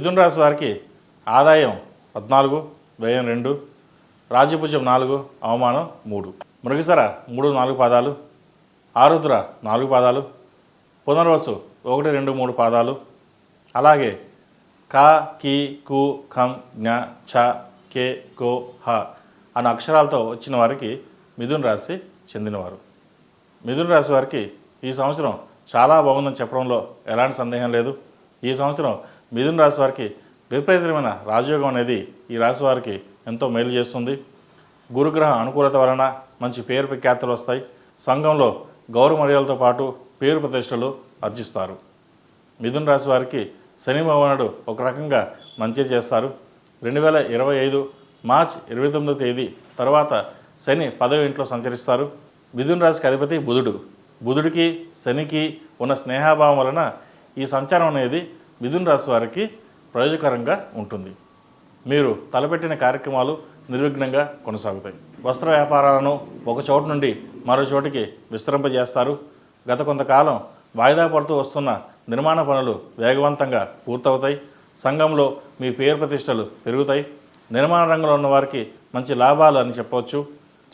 మిథున రాశి వారికి ఆదాయం పద్నాలుగు వ్యయం రెండు రాజపుజం నాలుగు అవమానం మూడు. మృగసర మూడు నాలుగు పాదాలు ఆరుద్ర నాలుగు పాదాలు పునర్వసు ఒకటి రెండు మూడు పాదాలు అలాగే క కి కు ఖం జ్ఞ ఛ కే కో హ అన్న అక్షరాలతో వచ్చిన వారికి మిథున రాశి చెందినవారు. మిథున రాశి వారికి ఈ సంవత్సరం చాలా బాగుందని చెప్పడంలో ఎలాంటి సందేహం లేదు. ఈ సంవత్సరం మిథున రాశి వారికి విపరీతమైన రాజయోగం అనేది ఈ రాశి వారికి ఎంతో మేలు చేస్తుంది. గురుగ్రహ అనుకూలత వలన మంచి పేరు ప్రఖ్యాతులు వస్తాయి. సంఘంలో గౌరవ మర్యాదలతో పాటు పేరు ప్రతిష్టలు అర్జిస్తారు. మిథున రాశి వారికి శని భగవానుడు ఒక రకంగా మంచి చేస్తారు. రెండు వేల ఇరవై ఐదు మార్చ్ ఇరవై తొమ్మిదో తేదీ తర్వాత శని పదవి ఇంట్లో సంచరిస్తారు. మిథున రాశికి అధిపతి బుధుడు. బుధుడికి శనికి ఉన్న స్నేహాభావం వలన ఈ సంచారం అనేది మిథున్ రాశి వారికి ప్రయోజకరంగా ఉంటుంది. మీరు తలపెట్టిన కార్యక్రమాలు నిర్విఘ్నంగా కొనసాగుతాయి. వస్త్ర వ్యాపారాలను ఒక చోటు నుండి మరో చోటికి విస్తరింపజేస్తారు. గత కొంతకాలం వాయిదా పడుతూ వస్తున్న నిర్మాణ పనులు వేగవంతంగా పూర్తవుతాయి. సంఘంలో మీ పేరు ప్రతిష్టలు పెరుగుతాయి. నిర్మాణ రంగంలో ఉన్న వారికి మంచి లాభాలు అని చెప్పవచ్చు.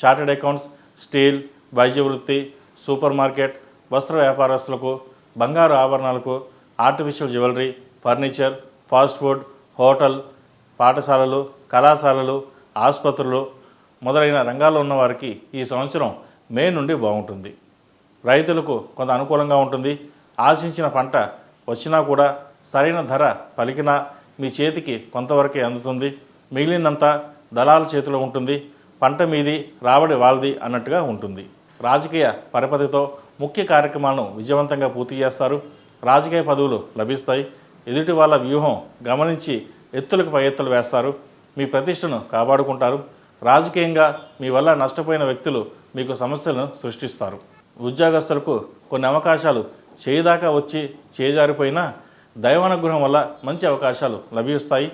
చార్టెడ్ అకౌంట్స్ స్టీల్ వైద్య వృత్తి సూపర్ మార్కెట్ వస్త్ర వ్యాపారస్తులకు బంగారు ఆభరణాలకు artificial jewellery furniture fast food hotel పాఠశాలలు కళాశాలలు ఆసుపత్రులు మొదలైన రంగాల్లో ఉన్న వారికి ఈ సంవత్సరం మే నుండి బాగుంటుంది. రైతులకు కొంత అనుకూలంగా ఉంటుంది. ఆశించిన పంట వచ్చినా కూడా సరైన ధర పలికినా మీ చేతికి కొంతవరకే అందుతుంది. మిగిలిందంతా దళాల చేతిలో ఉంటుంది. పంట మీది రాబడి వాళ్ళది అన్నట్టుగా ఉంటుంది. రాజకీయ పరపతితో ముఖ్య కార్యక్రమాలను విజయవంతంగా పూర్తి చేస్తారు. రాజకీయ పదవులు లభిస్తాయి. ఎదుటి వాళ్ళ వ్యూహం గమనించి ఎత్తులకు పై ఎత్తులు వేస్తారు. మీ ప్రతిష్టను కాపాడుకుంటారు. రాజకీయంగా మీ వల్ల నష్టపోయిన వ్యక్తులు మీకు సమస్యలను సృష్టిస్తారు. ఉద్యోగస్తులకు కొన్ని అవకాశాలు చేయిదాకా వచ్చి చేజారిపోయినా దైవానుగ్రహం వల్ల మంచి అవకాశాలు లభిస్తాయి.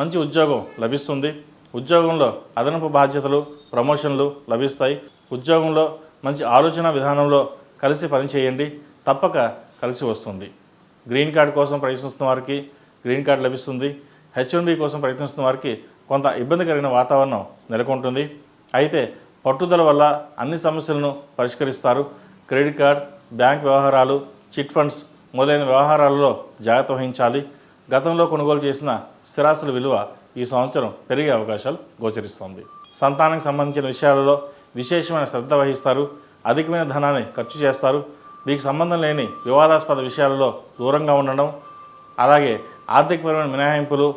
మంచి ఉద్యోగం లభిస్తుంది. ఉద్యోగంలో అదనపు బాధ్యతలు ప్రమోషన్లు లభిస్తాయి. ఉద్యోగంలో మంచి ఆలోచన విధానంలో కలిసి పనిచేయండి. తప్పక కలిసి వస్తుంది. గ్రీన్ కార్డ్ కోసం ప్రయత్నిస్తున్న వారికి గ్రీన్ కార్డ్ లభిస్తుంది. హెచ్ఎన్బి కోసం ప్రయత్నిస్తున్న వారికి కొంత ఇబ్బందికరమైన వాతావరణం నెలకొంటుంది. అయితే పట్టుదల వల్ల అన్ని సమస్యలను పరిష్కరిస్తారు. క్రెడిట్ కార్డ్ బ్యాంక్ వ్యవహారాలు చిట్ ఫండ్స్ మొదలైన వ్యవహారాలలో జాగ్రత్త వహించాలి. గతంలో కొనుగోలు చేసిన స్థిరాస్తుల విలువ ఈ సంవత్సరం పెరిగే అవకాశాలు గోచరిస్తోంది. సంతానానికి సంబంధించిన విషయాలలో విశేషమైన శ్రద్ధ వహిస్తారు. అధికమైన ధనాన్ని ఖర్చు చేస్తారు. మీకు సంబంధం లేని వివాదాస్పద విషయాలలో దూరంగా ఉండడం అలాగే ఆర్థికపరమైన మినహాయింపులు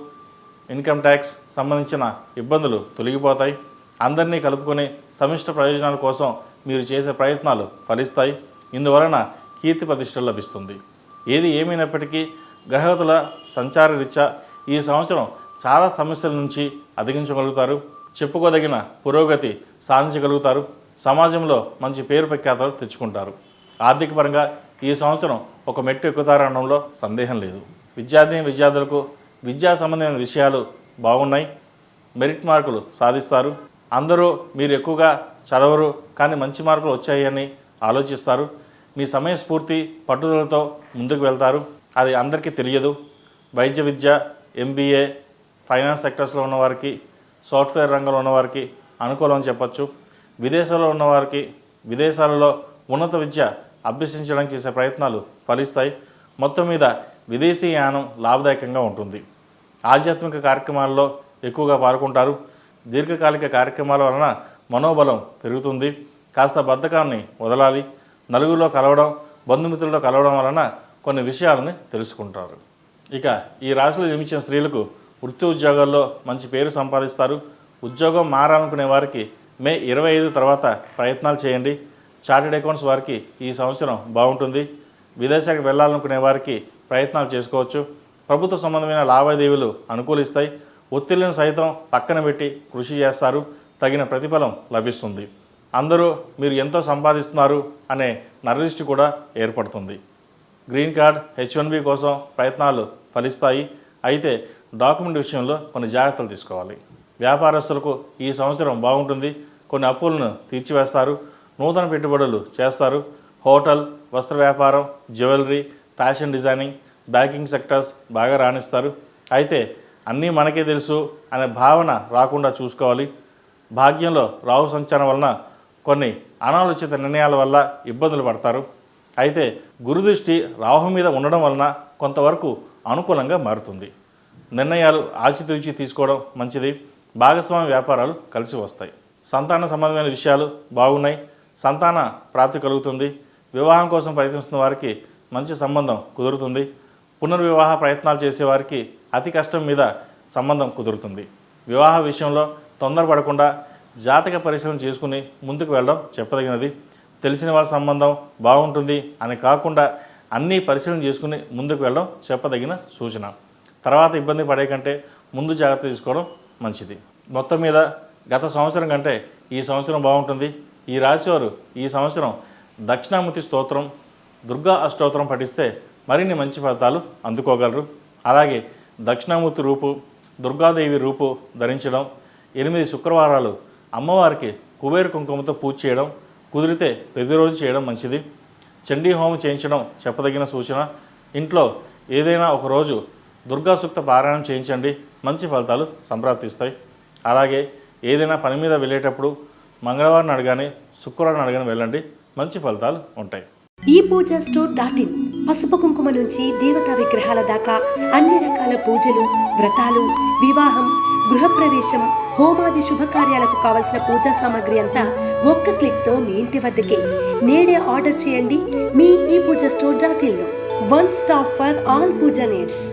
ఇన్కమ్ ట్యాక్స్ సంబంధించిన ఇబ్బందులు తొలగిపోతాయి. అందరినీ కలుపుకొని సమిష్ట ప్రయోజనాల కోసం మీరు చేసే ప్రయత్నాలు ఫలిస్తాయి. ఇందువలన కీర్తి ప్రతిష్టలు లభిస్తుంది. ఏది ఏమైనప్పటికీ గ్రహతుల సంచార రీత్యా ఈ సంవత్సరం చాలా సమస్యల నుంచి అధిగమించగలుగుతారు. చెప్పుకోదగిన పురోగతి సాధించగలుగుతారు. సమాజంలో మంచి పేరు ప్రఖ్యాతలు తెచ్చుకుంటారు. ఆర్థిక పరంగా ఈ సంవత్సరం ఒక మెట్టు ఎక్కుతారనడంలో సందేహం లేదు. విద్యార్థిని విద్యార్థులకు విద్యా సంబంధమైన విషయాలు బాగున్నాయి. మెరిట్ మార్కులు సాధిస్తారు. అందరూ మీరు ఎక్కువగా చదవరు కానీ మంచి మార్కులు వచ్చాయని ఆలోచిస్తారు. మీ సమయస్ఫూర్తి పట్టుదలతో ముందుకు వెళ్తారు. అది అందరికీ తెలియదు. వైద్య విద్య ఎంబీఏ ఫైనాన్స్ సెక్టర్స్లో ఉన్నవారికి సాఫ్ట్వేర్ రంగంలో ఉన్నవారికి అనుకూలం చెప్పచ్చు. విదేశాల్లో ఉన్నవారికి విదేశాలలో ఉన్నత విద్య అభ్యసించడానికి చేసే ప్రయత్నాలు ఫలిస్తాయి. మొత్తం మీద విదేశీ యానం లాభదాయకంగా ఉంటుంది. ఆధ్యాత్మిక కార్యక్రమాల్లో ఎక్కువగా పాల్గొంటారు. దీర్ఘకాలిక కార్యక్రమాల వలన మనోబలం పెరుగుతుంది. కాస్త బద్ధకాన్ని వదలాలి. నలుగురిలో కలవడం బంధుమిత్రులతో కలవడం వలన కొన్ని విషయాలని తెలుసుకుంటారు. ఇక ఈ రాశిలో జన్మించిన స్త్రీలకు వృత్తి ఉద్యోగాల్లో మంచి పేరు సంపాదిస్తారు. ఉద్యోగం మారాలనుకునే వారికి మే ఇరవై ఐదు తర్వాత ప్రయత్నాలు చేయండి. చార్టెడ్ అకౌంట్స్ వారికి ఈ సంవత్సరం బాగుంటుంది. విదేశాలకు వెళ్ళాలనుకునే వారికి ప్రయత్నాలు చేసుకోవచ్చు. ప్రభుత్వ సంబంధమైన లావాదేవీలు అనుకూలిస్తాయి. ఒత్తిళ్ళను సైతం పక్కన పెట్టి కృషి చేస్తారు. తగిన ప్రతిఫలం లభిస్తుంది. అందరూ మీరు ఎంతో సంపాదిస్తున్నారు అనే నరలిస్టు కూడా ఏర్పడుతుంది. Green card H one B కోసం ప్రయత్నాలు ఫలిస్తాయి. అయితే డాక్యుమెంట్ విషయంలో కొన్ని జాగ్రత్తలు తీసుకోవాలి. వ్యాపారస్తులకు ఈ సంవత్సరం బాగుంటుంది. కొన్ని అప్పులను తీర్చివేస్తారు. నూతన పెట్టుబడులు చేస్తారు. హోటల్ వస్త్ర వ్యాపారం jewellery fashion designing banking sectors బాగా రాణిస్తారు. అయితే అన్నీ మనకే తెలుసు అనే భావన రాకుండా చూసుకోవాలి. భాగ్యంలో రాహు సంచారం వలన కొన్ని అనాలోచిత నిర్ణయాల వల్ల ఇబ్బందులు పడతారు. అయితే గురుదృష్టి రాహు మీద ఉండడం వలన కొంతవరకు అనుకూలంగా మారుతుంది. నిర్ణయాలు ఆచితూచి తీసుకోవడం మంచిది. భాగస్వామి వ్యాపారాలు కలిసి వస్తాయి. సంతాన సంబంధమైన విషయాలు బాగున్నాయి. సంతాన ప్రాప్తి కలుగుతుంది. వివాహం కోసం ప్రయత్నిస్తున్న వారికి మంచి సంబంధం కుదురుతుంది. పునర్వివాహ ప్రయత్నాలు చేసేవారికి అతి కష్టం మీద సంబంధం కుదురుతుంది. వివాహ విషయంలో తొందరపడకుండా జాతక పరిశీలన చేసుకుని ముందుకు వెళ్ళడం చెప్పదగినది. తెలిసిన వాళ్ళ సంబంధం బాగుంటుంది అని కాకుండా అన్నీ పరిశీలన చేసుకుని ముందుకు వెళ్ళడం చెప్పదగిన సూచన. తర్వాత ఇబ్బంది పడే కంటే ముందు జాగ్రత్త తీసుకోవడం మంచిది. మొత్తం మీద గత సంవత్సరం కంటే ఈ సంవత్సరం బాగుంటుంది. ఈ రాశివారు ఈ సంవత్సరం దక్షిణామూర్తి స్తోత్రం దుర్గా అష్టోత్తరం పఠిస్తే మరిన్ని మంచి ఫలితాలు అందుకోగలరు. అలాగే దక్షిణామూర్తి రూపు దుర్గాదేవి రూపు ధరించడం ఎనిమిది శుక్రవారాలు అమ్మవారికి కుబేర కుంకుమతో పూజ చేయడం కుదిరితే ప్రతిరోజు చేయడం మంచిది. చండీ హోమం చేయించడం చెప్పదగిన సూచన. ఇంట్లో ఏదైనా ఒకరోజు దుర్గా సూక్త పారాయణం చేయించండి మంచి ఫలితాలు సంప్రాప్తిస్తాయి. అలాగే ఏదైనా పని మీద వెళ్ళేటప్పుడు మంగళవారం అడగానే శుక్రవారం అడగానే వెళ్ళండి. మంచి ఫలితాలు ఉంటాయి. ఈ పూజ స్టోర్ డాట్ ఇన్. పసుపు కుంకుమ నుంచి దేవతా విగ్రహాల దాకా అన్ని రకాల పూజలు వ్రతాలు వివాహం గృహప్రవేశం హోమాది శుభకార్యాలకు కావలసిన పూజా సామాగ్రి అంతా ఒక్క క్లిక్తో మీ ఇంటి వద్దకే. నేడే ఆర్డర్ చేయండి మీ ఈ Pooja store dot in one stop for all Pooja needs.